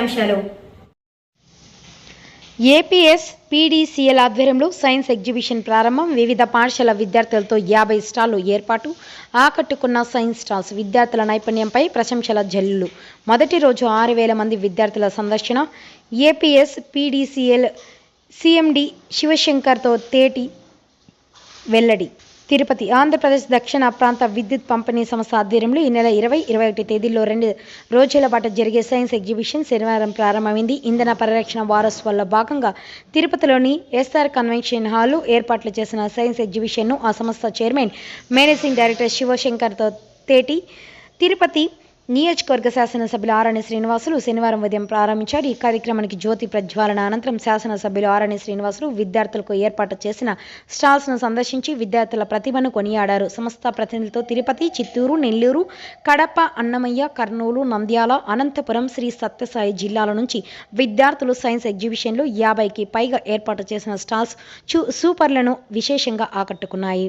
ముఖ్యాంశాలు APS PDCL ఆధ్వర్యంలో science exhibition ప్రారంభం. వివిధ పాఠశాల విద్యార్థులతో యాభై స్టాళ్ళు ఏర్పాటు. ఆకట్టుకున్న సైన్స్ స్టాల్స్ విద్యార్థుల నైపుణ్యంపై ప్రశంసల జల్లులు మొదటి రోజు ఆరు వేల మంది విద్యార్థుల సందర్శన. ఏపీఎస్ పీడీసీఎల్ సిఎండి శివశంకర్తో తేటి వెల్లడి. తిరుపతి ఆంధ్రప్రదేశ్ దక్షిణ ప్రాంత విద్యుత్ పంపిణీ సంస్థ ఆధ్వర్యంలో ఈ నెల ఇరవై ఇరవై ఒకటి తేదీల్లో రెండు రోజుల పాటు జరిగే సైన్స్ ఎగ్జిబిషన్ శనివారం ప్రారంభమైంది. ఇంధన పరిరక్షణ వారోత్సవాల్లో భాగంగా తిరుపతిలోని ఎస్ఆర్ కన్వెన్షన్ హాలు ఏర్పాట్లు చేసిన సైన్స్ ఎగ్జిబిషన్ను ఆ సంస్థ చైర్మన్ మేనేజింగ్ డైరెక్టర్ శివశంకర్తో తేటి తిరుపతి నియోజకవర్గ శాసనసభ్యులు ఆరణి శ్రీనివాసులు శనివారం ఉదయం ప్రారంభించారు. ఈ కార్యక్రమానికి జ్యోతి ప్రజ్వాలన అనంతరం శాసనసభ్యులు ఆరణి శ్రీనివాసులు విద్యార్థులకు ఏర్పాటు చేసిన స్టాల్స్ను సందర్శించి విద్యార్థుల ప్రతిభను కొనియాడారు. సంస్థ ప్రతినిధులతో తిరుపతి చిత్తూరు నెల్లూరు కడప అన్నమయ్య కర్నూలు నంద్యాల అనంతపురం శ్రీ సత్యసాయి జిల్లాల నుంచి విద్యార్థులు సైన్స్ ఎగ్జిబిషన్లో యాభైకి పైగా ఏర్పాటు చేసిన స్టాల్స్ చూ సూపర్లను విశేషంగా ఆకట్టుకున్నాయి.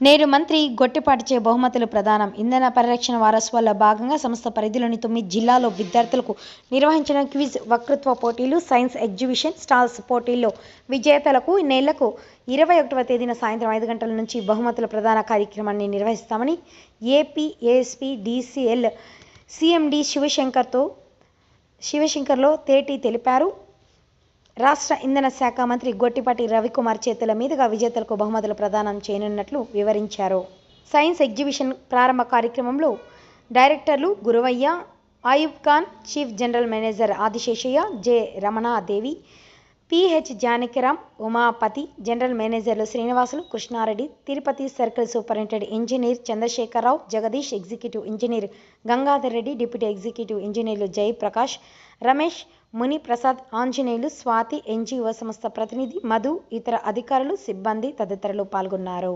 నేడు మంత్రి గొట్టిపాటిచే బహుమతులు ప్రదానం. ఇంధన పరిరక్షణ వారోత్సవాల్లో భాగంగా సంస్థ పరిధిలోని తొమ్మిది జిల్లాలో విద్యార్థులకు నిర్వహించిన క్విజ్ వక్తృత్వ పోటీలు సైన్స్ ఎగ్జిబిషన్ స్టాల్స్ పోటీల్లో విజేతలకు నెలకు ఇరవై ఒకటవ తేదీన సాయంత్రం ఐదు గంటల నుంచి బహుమతుల ప్రదాన కార్యక్రమాన్ని నిర్వహిస్తామని ఏపీ ఏఎస్పీ డిసిఎల్ సిఎండి శివశంకర్తో శివశంకర్లో తేటి తెలిపారు. రాష్ట్ర ఇంధన శాఖ మంత్రి గొట్టిపాటి రవికుమార్ చేతుల మీదుగా విజేతలకు బహుమతులు ప్రదానం చేయనున్నట్లు వివరించారు. సైన్స్ ఎగ్జిబిషన్ ప్రారంభ కార్యక్రమంలో డైరెక్టర్లు Guruvayya Ayub Khan chief general manager Adiseshayya J Ramanadevi PH Janakiram Umapathi general మేనేజర్లు Srinivasulu Krishnareddy Tirupati circle superintendent engineer Chandrasekhara Rao Jagadish executive engineer Gangadhar Reddy deputy executive ఇంజనీర్లు జయప్రకాష్ రమేష్ మునిప్రసాద్ ఆంజనేయులు స్వాతి ఎన్జీఓ సంస్థ ప్రతినిధి మధు ఇతర అధికారులు సిబ్బంది తదితరులు పాల్గొన్నారు.